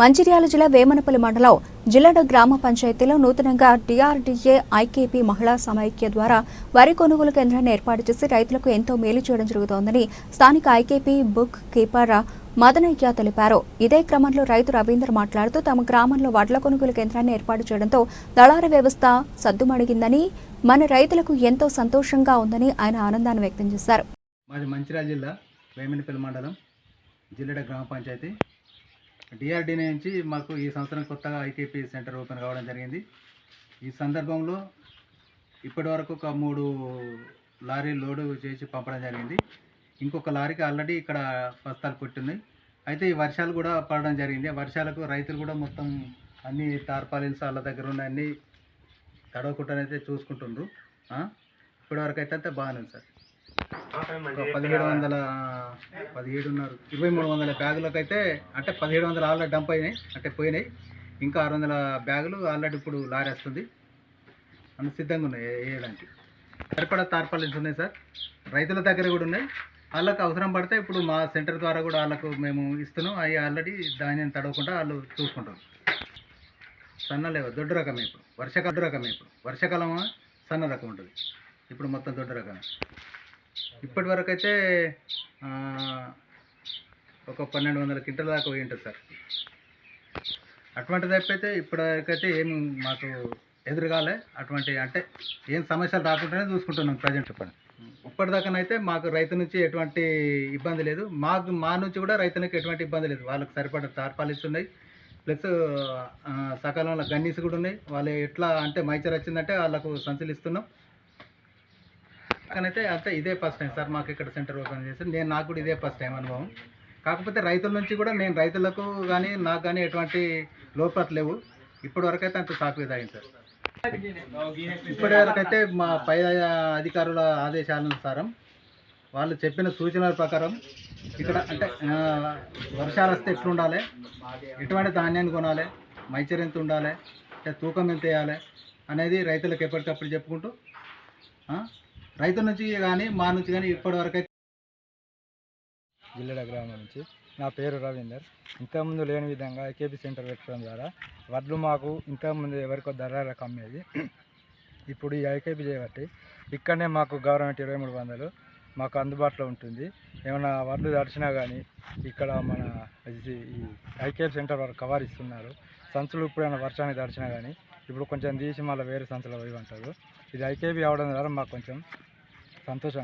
మంచిర్యాల జిల్లా వేమనపల్లి మండలం జిల్లడ గ్రామ పంచాయతీలో నూతనంగా డిఆర్డీఏ ఐకేపీ మహిళా సమైక్య ద్వారా వరి కొనుగోలు కేంద్రాన్ని ఏర్పాటు చేసి రైతులకు ఎంతో మేలు చేయడం జరుగుతోందని స్థానిక ఐకేపీ బుక్ కీపర్ మదనయ్య తెలిపారు. ఇదే క్రమంలో రైతు రవీందర్ మాట్లాడుతూ తమ గ్రామంలో వడ్ల కొనుగోలు కేంద్రాన్ని ఏర్పాటు చేయడంతో దళారీ వ్యవస్థ సద్దుమణిగిందని మన రైతులకు ఎంతో సంతోషంగా ఉందని ఆయన ఆనందాన్ని వ్యక్తం చేశారు. మాది మంచిర్యాల జిల్లా వేమినపల్లి మండలం జిల్లెడ గ్రామ పంచాయతీ. డిఆర్డీ నుంచి మాకు ఈ సంవత్సరం కొత్తగా ఐకేపీ సెంటర్ ఓపెన్ కావడం జరిగింది. ఈ సందర్భంలో ఇప్పటి వరకు ఒక మూడు లారీ లోడు చేసి పంపడం జరిగింది. ఇంకొక లారీకి ఆల్రెడీ ఇక్కడ బస్తాలు కొట్టున్నాయి. అయితే ఈ వర్షాలు కూడా పడడం జరిగింది. వర్షాలకు రైతులు కూడా మొత్తం అన్ని తార్పాలిన్స్ వాళ్ళ దగ్గర ఉన్న అన్ని తడవకుండానైతే చూసుకుంటుండ్రు. ఆ? ఇప్పటి వరకు అయితే అంతే బాగానే ఉంది సార్. ఒక పదిహేడు వందల పదిహేడున్నర ఇరవై మూడు వందల బ్యాగులకు అయితే అంటే పదిహేడు వందలు ఆల్రెడీ డంప్ అయినాయి అంటే పోయినాయి. ఇంకా ఆరు వందల బ్యాగులు ఆల్రెడీ ఇప్పుడు లారీ వస్తుంది అన్ని సిద్ధంగా ఉన్నాయి వేయడానికి సరిపడా తార్పాలిన్స్ ఉన్నాయి సార్. రైతుల దగ్గర కూడా ఉన్నాయి. వాళ్ళకి అవసరం పడితే ఇప్పుడు మా సెంటర్ ద్వారా కూడా వాళ్ళకు మేము ఇస్తున్నాం. అవి ఆల్రెడీ ధాన్యం తడవకుండా వాళ్ళు చూసుకుంటారు. సన్న లేవు? దొడ్డు రకమే ఇప్పుడు. వర్షకాల రకమే ఇప్పుడు. వర్షాకాలం సన్న రకం ఉంటుంది. ఇప్పుడు మొత్తం దొడ్డు రకమే. ఇప్పటి వరకు అయితే ఒక పన్నెండు వందల క్వింటల్ దాకా పోయి ఉంటుంది సార్. అటువంటిది అయితే ఇప్పటివరకైతే ఏం మాకు ఎదురుగాలే. అటువంటి అంటే ఏం సమస్యలు రాకుండానే చూసుకుంటున్నాం ప్రజెంట్. చెప్పండి. ఇప్పటిదాకానైతే మాకు రైతు నుంచి ఎటువంటి ఇబ్బంది లేదు. మాకు మా నుంచి కూడా రైతులకు ఎటువంటి ఇబ్బంది లేదు. వాళ్ళకి సరిపడ తార్పాలిస్ ఉన్నాయి ప్లస్ సకాలంలో గన్నీస్ కూడా ఉన్నాయి. వాళ్ళు ఎట్లా అంటే మైచర్ వచ్చిందంటే వాళ్ళకు సంచులు ఇస్తున్నాం అయితే ఇదే ఫస్ట్ టైం సార్ మాకు ఇక్కడ సెంటర్ ఓపెన్ చేసి నేను నాకు కూడా ఇదే ఫస్ట్ టైం అనుభవం. కాకపోతే రైతుల నుంచి కూడా నేను రైతులకు కానీ నాకు కానీ ఎటువంటి లోపట్లు లేవు. ఇప్పటి వరకు అయితే అంత సాఫీగా తాగింది సార్. ఇప్పటి వరకు అయితే మా పై అధికారుల ఆదేశానుసారం వాళ్ళు చెప్పిన సూచనల ప్రకారం ఇక్కడ అంటే వర్షాలు వస్తే ఎట్లుండాలి? ఎటువంటి ధాన్యాన్ని కొనాలి? మైచర్ ఎంత ఉండాలి? అంటే తూకం ఎంత వేయాలి? అనేది రైతులకు ఎప్పటికప్పుడు చెప్పుకుంటూ రైతు నుంచి కానీ మా నుంచి కానీ ఇప్పటి వరకు అయితే జిల్లెడ గ్రామం నుంచి. నా పేరు రవీందర్. ఇంతకుముందు లేని విధంగా ఏకేపీ సెంటర్ పెట్టడం ద్వారా వడ్లు మాకు ఇంతకుముందు ఎవరికో ధరలకు అమ్మేది ఇప్పుడు ఈ ఐకేపీ చేయబట్టి ఇక్కడనే మాకు గవర్నమెంట్ ఇరవై మూడు వందలు మాకు అందుబాటులో ఉంటుంది. ఏమైనా వడ్లు దడిచినా కానీ ఇక్కడ మన ఈ ఐకేఎఫ్ సెంటర్ వారు కవర్ ఇస్తున్నారు. సంచులు ఇప్పుడైనా వర్షానికి దడిచినా కానీ ఇప్పుడు కొంచెం తీసి మళ్ళీ వేరే సంచులు ఇవ్వంటారు ఇది ఐకేపీ అవడం ద్వారా మాకు కొంచెం సంతోషం